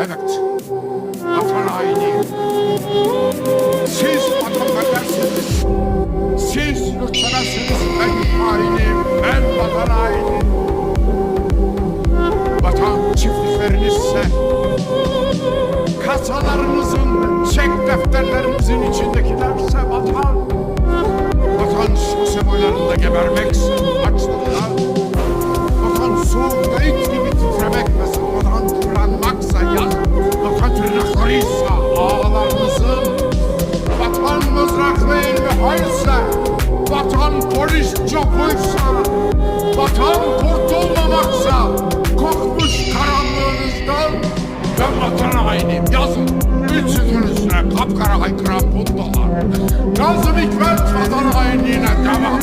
Evet. Vatan haini. Siz vatanperversiniz. Siz yurtseversiniz. Ben hainim. Ben vatan hainim. Vatan çiftliklerinizse kasalarınızın, çek defterlerinizin içindekilerse vatan. Vatan şase boylarında gebermekse hayırsa. Vatan polis çapuysa. Vatan kurtulmamaksa. Kokmuş karanlığınızdan. Ben vatan hainim yazın. Üç sütun üstüne kapkara haykıran puntolar. Nazım Hikmet vatan hainliğine devam